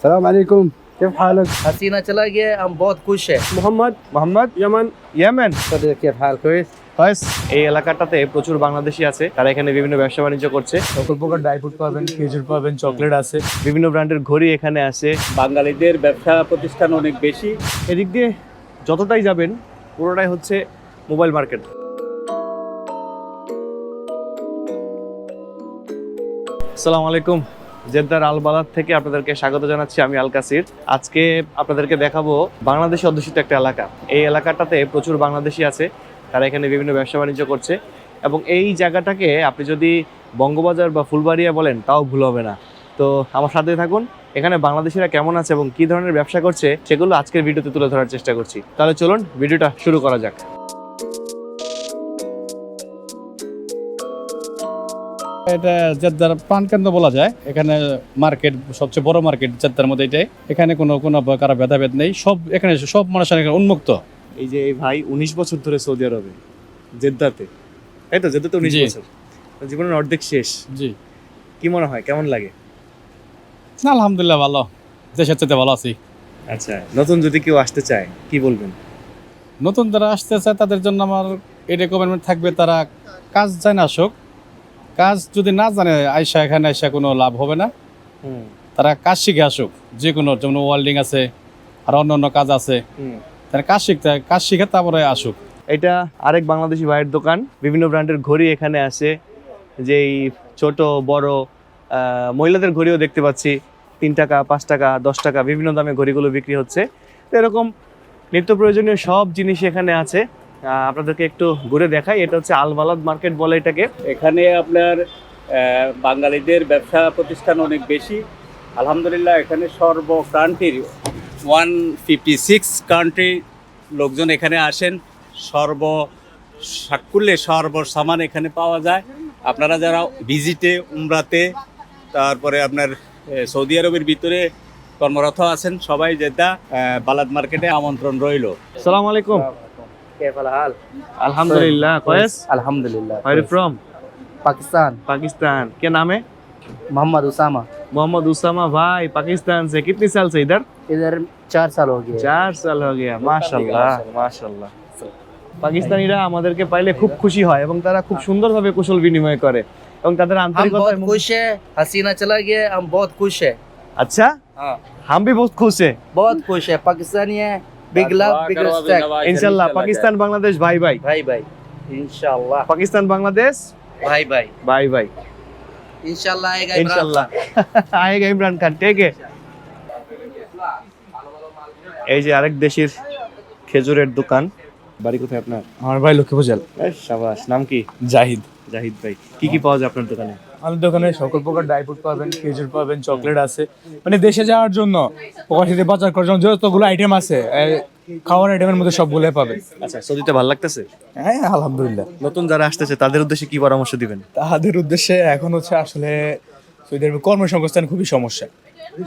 السلام عليكم كيف حالك؟ حسينا تلاقي ام بوت كوشه محمد محمد يمن يمن صديق كيف حالك كويس first এই এলাকাটাতে প্রচুর বাংলাদেশি আছে তারা এখানে বিভিন্ন ব্যবসা বাণিজ্য করছে। সকল প্রকার ড্রাই ফ্রুট পাবেন খেজুর পাবেন চকলেট আছে। বিভিন্ন ব্র্যান্ডের ঘড়ি এখানে আছে। বাঙালিদের ব্যবসা প্রতিষ্ঠান অনেক বেশি। এদিক দিয়ে যতটাই যাবেন পুরোটাই হচ্ছে মোবাইল মার্কেট আসসালামু আলাইকুম। জেদ্দার আল বালাদ থেকে আপনাদেরকে স্বাগত জানাচ্ছি আমি আল কাসির। আজকে আপনাদেরকে দেখাবো বাংলাদেশে অধ্যুষিত একটা এলাকা। এই এলাকাটাতে প্রচুর বাংলাদেশি আছে, তারা এখানে বিভিন্ন ব্যবসা বাণিজ্য করছে এবং এই জায়গাটাকে আপনি যদি বঙ্গবাজার বা ফুলবাড়িয়া বলেন, তাও ভুল হবে না। তো আমার সাথে থাকুন, এখানে বাংলাদেশিরা কেমন আছে এবং কি ধরনের ব্যবসা করছে, সেগুলো আজকের ভিডিওতে তুলে ধরার চেষ্টা করছি। তাহলে চলুন, ভিডিওটা শুরু করা যাক। এটা জেদ্দার প্রাণ কেন্দ্র বলা যায়। এখানে মার্কেট সবচেয়ে বড় মার্কেট জেদ্দার মধ্যে এটাই। এখানে কোনো কোনো কারও ভেদাভেদ নেই। সব এখানে সব মানুষের এখানে উন্মুক্ত। এই যে এই ভাই উনিশ বছর ধরে সৌদি আরবে জেদ্দাতে। তাই তো? জেদ্দাতে উনিশ। বছর। জীবনের অর্ধেক শেষ। জি। কি মনে হয়? কেমন লাগে? না আলহামদুলিল্লাহ ভালো। দেশের চাইতে ভালো আছি। আচ্ছা নতুন যদি কেউ আসতে চায় কি বলবেন? নতুন যারা আসতে চায় তাদের জন্য আমার এই রেকমেন্ডমেন্ট থাকবে তারা কাজ জানে আসুক। কাজ যদি না জানে আয়সা এখানে আয়সা কোনো লাভ হবে না। তারা কাজ শিখে আসুক যে কোনো যেমন ওয়েল্ডিং আছে আর অন্য অন্য কাজ আছে। তারা কাজ শিখতে কাজ শিখে তারপরে আসুক। এটা আরেক বাংলাদেশি ভাইয়ের দোকান বিভিন্ন ব্র্যান্ডের ঘড়ি এখানে আছে। যেই ছোট বড় মহিলাদের ঘড়িও দেখতে পাচ্ছি। তিন টাকা পাঁচ টাকা দশ টাকা বিভিন্ন দামে ঘড়িগুলো বিক্রি হচ্ছে। এরকম নিত্য প্রয়োজনীয় সব জিনিস এখানে আছে। আপনাদেরকে একটু ঘুরে দেখাই। এটা হচ্ছে আলবালাদ মার্কেট বলে এটাকে। এখানে আপনার বাঙালিদের ব্যবসা প্রতিষ্ঠান অনেক বেশি। আলহামদুলিল্লাহ এখানে সর্ব কান্ট্রির ওয়ান ফিফটি সিক্স কান্ট্রি লোকজন এখানে আসেন। সর্ব সাকুল্যে সর্ব সামান এখানে পাওয়া যায়। আপনারা যারা ভিজিটে উমরাতে তারপরে আপনার সৌদি আরবের ভিতরে কর্মরত আছেন সবাই যেটা বালাদ মার্কেটে আমন্ত্রণ রইল। সালাম আলাইকুম। كيف الحال আলহামদুলিল্লাহ কয়েস الحمد لله Where are you from? Pakistan Pakistan क्या नाम है मोहम्मद उसामा मोहम्मद उसामा भाई पाकिस्तान से कितने साल से इधर इधर चार साल हो गए চার সাল হয়ে গিয়া মাশাআল্লাহ মাশাআল্লাহ পাকিস্তানিরা আমাদেরকে পাইলে খুব খুশি হয় এবং তারা খুব সুন্দরভাবে কুশল বিনিময় করে এবং তাদের हम আন্তরিকতা बहुत এবং- खुश है हसीना चला गया हम बहुत खुश है আচ্ছা हाँ हम भी बहुत खुश है बहुत खुश है पाकिस्तानी है বিগ ইমরান খান। ঠিক এই যে আরেক দেশের খেজুরের দোকান বাড়ি কোথায় আপনার? আমার ভাই লক্ষ্মী জেলা সাবাস নাম কি? জাহিদ। জাহিদ ভাই কি কি পাওয়া যায় আপনার দোকানে? আমাদের দোকানে সকল প্রকার ড্রাই ফ্রুট পাবেন খেজুর পাবেন চকলেট আছে। মানে দেশে যাওয়ার জন্য প্রকাশিত বাজার করার জন্য যতগুলো আইটেম আছে খাওয়ার আইটেমের মধ্যে সবগুলো পাবেন। আচ্ছা সৌদিতে ভালো লাগতেছে? হ্যাঁ আলহামদুলিল্লাহ। নতুন যারা আসতেছে তাদের উদ্দেশ্যে কি পরামর্শ দিবেন? তাহাদের উদ্দেশ্যে এখন হচ্ছে আসলে সৌদি আরবে কর্মসংস্থান খুবই সমস্যা।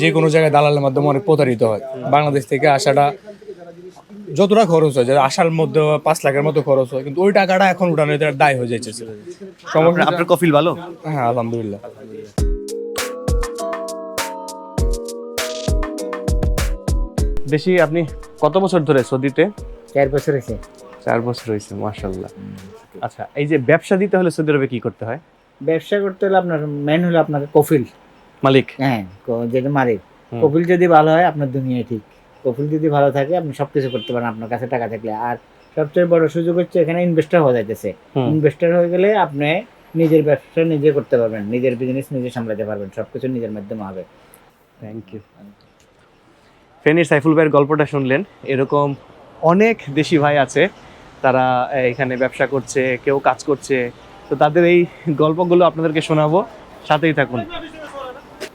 যে কোনো জায়গায় দালালের মাধ্যমে অনেক প্রতারিত হয়। বাংলাদেশ থেকে আসাটা যতটা খরচ হয় আসার মধ্যে পাঁচ লাখের মতো খরচ হয় কিন্তু ওই টাকাটা এখন উঠানো দায় হয়ে যাচ্ছে আপনার কফিল ভালো? হ্যাঁ আলহামদুলিল্লাহ। বেশি আপনি কত বছর ধরে সৌদিতে? চার বছর হয়েছে। চার বছর হয়েছে মাশাল্লাহ আচ্ছা এই যে ব্যবসা দিতে হলে সৌদি আরবে কি করতে হয়? ব্যবসা করতে হলে আপনার মেন হলো আপনার কফিল। মালিক? হ্যাঁ যেটা মালিক। কফিল যদি ভালো হয় আপনার দুনিয়ায় ঠিক। প্রোফাইল যদি ভালো থাকে আপনি সবকিছু করতে পারেন আপনার কাছে টাকা থাকলে। আর সবচেয়ে বড় সুযোগ হচ্ছে এখানে ইনভেস্টার হয়ে যাইতেছে। ইনভেস্টার হয়ে গেলে আপনি নিজের ব্যবসা নিজে করতে পারবেন নিজের বিজনেস নিজে সামলাতে পারবেন সবকিছু নিজের মাধ্যমে হবে। থ্যাংক ইউ ফেনীর সাইফুল ভাইয়ের গল্পটা শুনলেন। এরকম অনেক দেশি ভাই আছে তারা এখানে ব্যবসা করছে কেউ কাজ করছে। তো তাদের এই গল্পগুলো আপনাদেরকে শোনাবো সাথেই থাকুন।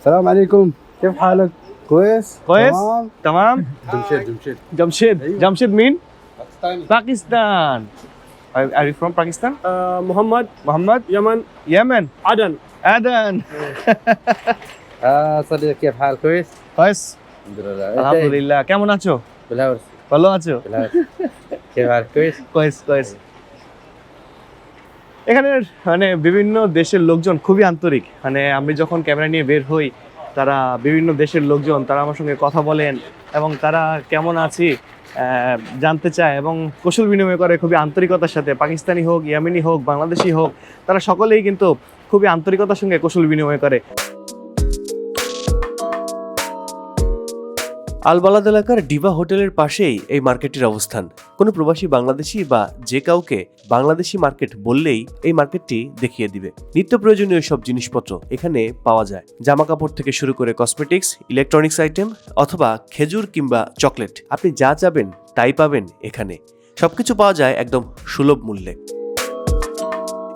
সালাম আলাইকুম। কে ভালো حالك؟ كويس؟ كويس؟ تمام؟ تمام جمشيد جمشيد জামশেদ জামশেদ মিন باكستاني Pakistan are you from Pakistan Mohammad Mohammad Yemen Yemen আদান আদান آه صديق كيف حال كويس কয়েস الحمد لله আলহামদুলিল্লাহ কেমন আছো بالهورس ভালো আছো بالهورس كيف حالك كويس কয়েস কয়েস এখানের মানে বিভিন্ন দেশের লোকজন খুবই আন্তরিক মানে আমি যখন ক্যামেরা নিয়ে বের হই তারা বিভিন্ন দেশের লোকজন, তারা আমার সঙ্গে কথা বলেন এবং তারা কেমন আছি জানতে চায় এবং কৌশল বিনিময় করে খুবই আন্তরিকতার সাথে, পাকিস্তানি হোক, ইয়ামিনি হোক, বাংলাদেশি হোক, তারা সকলেই কিন্তু খুবই আন্তরিকতার সঙ্গে কৌশল বিনিময় করে। আলবালাদ এলাকার ডিভা হোটেলের পাশেই এই মার্কেটটির অবস্থান। কোনো প্রবাসী বাংলাদেশি বা যে কাউকে বাংলাদেশি মার্কেট বললেই এই মার্কেটটি দেখিয়ে দিবে। নিত্য প্রয়োজনীয় সব জিনিসপত্র এখানে পাওয়া যায়। জামা কাপড় থেকে শুরু করে কসমেটিক্স, ইলেকট্রনিক্স আইটেম অথবা খেজুর কিংবা চকলেট। আপনি যা চাবেন তাই পাবেন এখানে। সবকিছু পাওয়া যায় একদম সুলভ মূল্যে।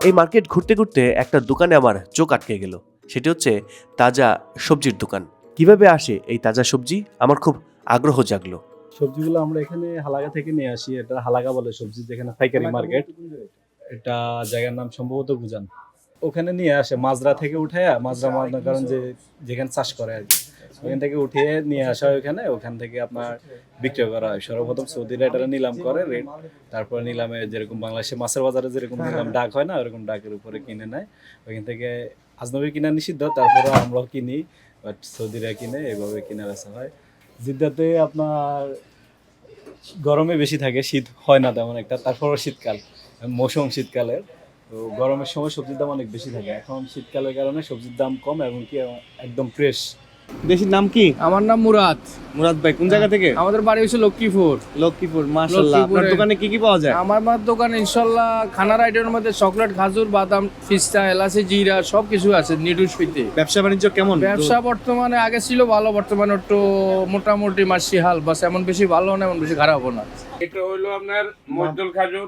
এই মার্কেট ঘুরতে ঘুরতে একটা দোকানে আমার চোখ আটকে গেল। সেটি হচ্ছে তাজা সবজির দোকান। কীভাবে আসে এই তাজা সবজি? আমার খুব আগ্রহ জাগলো। সবজিগুলো আমরা এখানে হালাগা থেকে নিয়ে আসি। এটা হালাগা বলে সবজি যেখানে পাইকারি মার্কেট। এটা? জায়গার নাম সম্ভবত গুজান। ওখানে নিয়ে আসে মাজরা থেকে উঠায় মাজরা মনে করেন যে যেখানে চাষ করে আর কি। ওখান থেকে উঠিয়ে নিয়ে আসা হয় ওখানে। ওখান থেকে আপনার বিক্রয় করা হয়। সর্বপ্রথম সৌদিরা এটা নিলাম করে রেট। তারপরে নিলামে যেরকম বাংলাদেশে মাছের বাজারে যেরকম নিলাম ডাক হয় না ওরকম ডাকের উপরে কিনে নেয়। ওখান থেকে আজনবী কিনা নিষিদ্ধ তারপরে আমরাও কিনি। বাট সৌদিরা কিনে, এভাবে কিনা বেচা হয়। জিদ্দাতে আপনার গরমে বেশি থাকে, শীত হয় না তেমন একটা। তারপরও শীতকাল, মৌসুম শীতকালের। তো গরমের সময় সবজির দাম অনেক বেশি থাকে। এখন শীতকালের কারণে সবজির দাম কম এবং কি একদম ফ্রেশ দেশের নাম কি? আমার নাম মুরাদ। মুরাদ ভাই কোন জায়গা থেকে? আমাদের বাড়ি হচ্ছে লক্ষ্মীপুর। লক্ষ্মীপুর মাশাআল্লাহ। আপনার দোকানে কি কি পাওয়া যায়? আমার মার দোকানে ইনশাআল্লাহ খানার আইটেমের মধ্যে চকলেট খাজুর বাদাম পিস্তা এলাচি জিরা সব কিছু আছে নিডুস পিতে ব্যবসা বাণিজ্য কেমন? ব্যবসা বর্তমানে আগে ছিল ভালো বর্তমানে একটু মোটামুটি মাসি হাল। বাস এমন বেশি ভালো না এমন বেশি খারাপও না। এটা হলো আপনার মজদুল খাজুর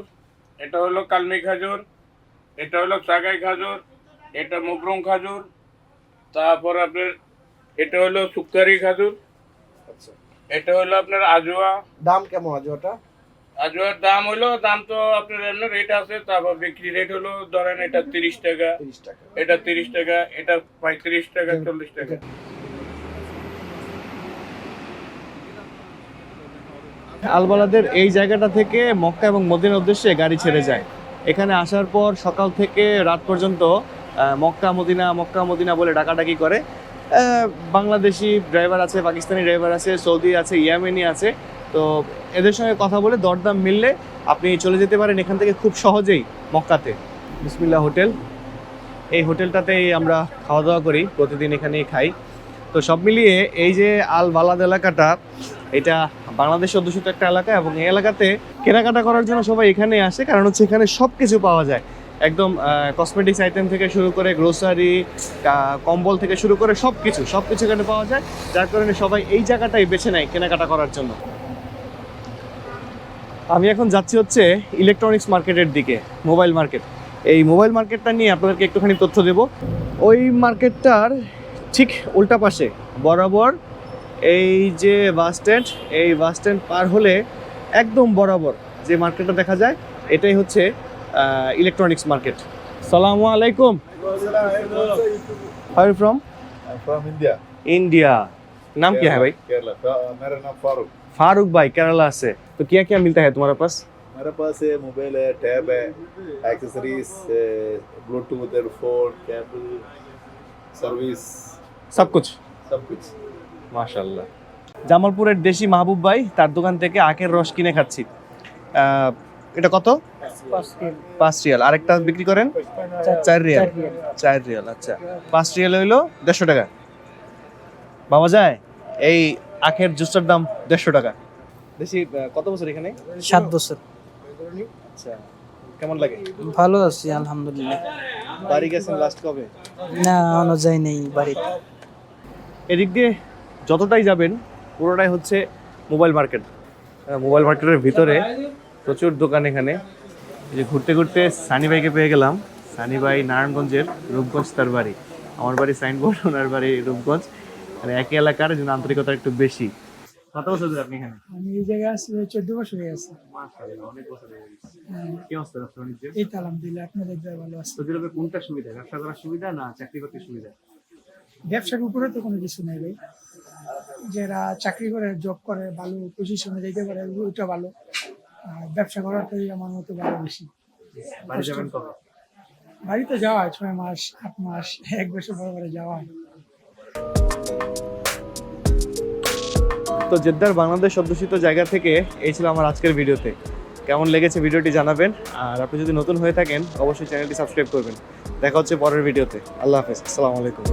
এটা হলো কালমি খাজুর এটা হলো সাগাই খাজুর এটা মুবরুম খাজুর তারপর আপনার এটা হলো সুক্কারি খাজুর এটা হলো আপনার আজোয়া। দাম কেমন আছে ওটা আজোয়ার দাম হলো দাম তো আপনার এমনি রেট আছে তারপর বিক্রি রেট হলো ধরেন এটা তিরিশ টাকা। টাকা। এটা তিরিশ টাকা এটা পঁয়ত্রিশ টাকা চল্লিশ টাকা। আলবালাদের এই জায়গাটা থেকে মক্কা এবং মদিনার উদ্দেশ্যে গাড়ি ছেড়ে যায়। এখানে আসার পর সকাল থেকে রাত পর্যন্ত মক্কা মদিনা মক্কা মদিনা বলে ডাকাডাকি করে। বাংলাদেশি ড্রাইভার আছে, পাকিস্তানি ড্রাইভার আছে, সৌদি আছে, ইয়ামেনি আছে। তো এদের সঙ্গে কথা বলে দরদাম মিললে আপনি চলে যেতে পারেন এখান থেকে খুব সহজেই মক্কাতে। বিসমিল্লা হোটেল। এই হোটেলটাতেই আমরা খাওয়া দাওয়া করি, প্রতিদিন এখানেই খাই। তো সব মিলিয়ে এই যে আল বালাদ এলাকাটা, এটা বাংলাদেশ অধ্যুষিত একটা এলাকা এবং এই এলাকাতে কেনাকাটা করার জন্য সবাই এখানে আসে, কারণ হচ্ছে এখানে সব কিছু পাওয়া যায়। একদম কসমেটিক্স আইটেম থেকে শুরু করে গ্রোসারি কম্বল থেকে শুরু করে সব কিছু সব কিছু এখানে পাওয়া যায়। যার কারণে সবাই এই জায়গাটাই বেছে নেয় কেনাকাটা করার জন্য। আমি এখন যাচ্ছি হচ্ছে ইলেকট্রনিক্স মার্কেটের দিকে মোবাইল মার্কেট এই মোবাইল মার্কেটটা নিয়ে আপনাদেরকে একটুখানি তথ্য দেব। ওই মার্কেটটার ঠিক উল্টা পাশে, বরাবর এই যে বাস স্ট্যান্ড এই বাস স্ট্যান্ড পার হলে একদম বরাবর যে মার্কেটটা দেখা যায়, এটাই হচ্ছে ইলেকট্রনিক্স মার্কেট সালামু আলাইকুম আর ফ্রম फ्रॉम इंडिया इंडिया नाम क्या है भाई केरला मेरा नाम फारूक फारूक भाई केरला से तो क्या क्या मिलता है तुम्हारे पास मेरे पास ये मोबाइल है टैब है accessories Bluetooth earphone cable service सब कुछ सब कुछ মাশাল্লাহ জামালপুরের দেশি মাহবুব ভাই তার দোকান থেকে আখের রস কিনে খাচ্ছি আহ, এটা কত? পাঁচ রিয়াল। আরেকটা বিক্রি করেন? চার রিয়াল। চার রিয়াল আচ্ছা। পাঁচ রিয়াল হইল দেড়শো টাকা। পাওয়া যায় এই আখের জুসটার দাম দেড়শো টাকা। আহ, কত বছর এখানে? সাত বছর। আচ্ছা কেমন লাগে? ভালো আছি আলহামদুলিল্লাহ। বাড়ি গেছেন লাস্ট কবে? না এখনও যাই নেই বাড়িতে। এদিক দিয়ে যতটাই যাবেন পুরোটাই হচ্ছে মোবাইল মার্কেট। মোবাইল মার্কেটের ভিতরে প্রচুর দোকান এখানে। এই যে ঘুরতে ঘুরতে সানি ভাইকে পেয়ে গেলাম। সানি ভাই নারায়ণগঞ্জের রূপগঞ্জ তার বাড়ি। আমার বাড়ি সাইনবোর্ড ওনার বাড়ি রূপগঞ্জ। মানে একই এলাকার জন্য আন্তরিকতা একটু বেশি। কত বছর ধরে আপনি এখানে? আমি এই জায়গায় আসছি চোদ্দ বছর হয়ে গেছে। অনেক বছর হয়ে গেছে। কি অবস্থা ব্যবসা বাণিজ্য? এই তো আলহামদুলিল্লাহ আপনাদের দয়া ভালো আছে। সৌদি আরবে কোনটা সুবিধা ব্যবসা করার সুবিধা না চাকরি করতে সুবিধা? ব্যবসার উপরে তো কোনো কিছু নাই ভাই। যারা চাকরি করে জব করে ভালো পজিশনে যেতে পারে ওইটা ভালো। ব্যবসা করাটাই আমার মতো ভালো ভালোবেসি বাড়িতে যাওয়া হয় ছয় মাস আট মাস এক বছর পরে পরে যাওয়া হয়। তো জেদ্দার বাংলাদেশ অধ্যুষিত জায়গা থেকে এই ছিল আমার আজকের ভিডিওতে। কেমন লেগেছে ভিডিওটি জানাবেন আর আপনি যদি নতুন হয়ে থাকেন অবশ্যই চ্যানেলটি সাবস্ক্রাইব করবেন। দেখা হচ্ছে পরের ভিডিওতে। আল্লাহ হাফেজ আসসালামু আলাইকুম।